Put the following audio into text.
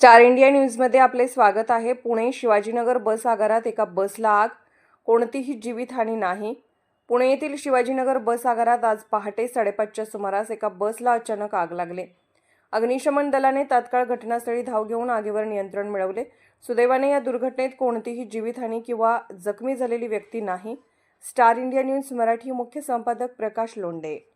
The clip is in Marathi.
स्टार इंडिया न्यूजमध्ये आपले स्वागत आहे. पुणे शिवाजीनगर बस आगारात एका बसला आग. कोणतीही जीवितहानी नाही. पुणे येथील शिवाजीनगर बस आगारात आज पहाटे साडेपाचच्या सुमारास एका बसला अचानक आग लागले. अग्निशमन दलाने तात्काळ घटनास्थळी धाव घेऊन आगीवर नियंत्रण मिळवले. सुदैवाने या दुर्घटनेत कोणतीही जीवितहानी किंवा जखमी झालेली व्यक्ती नाही. स्टार इंडिया न्यूज मराठी मुख्य संपादक प्रकाश लोंडे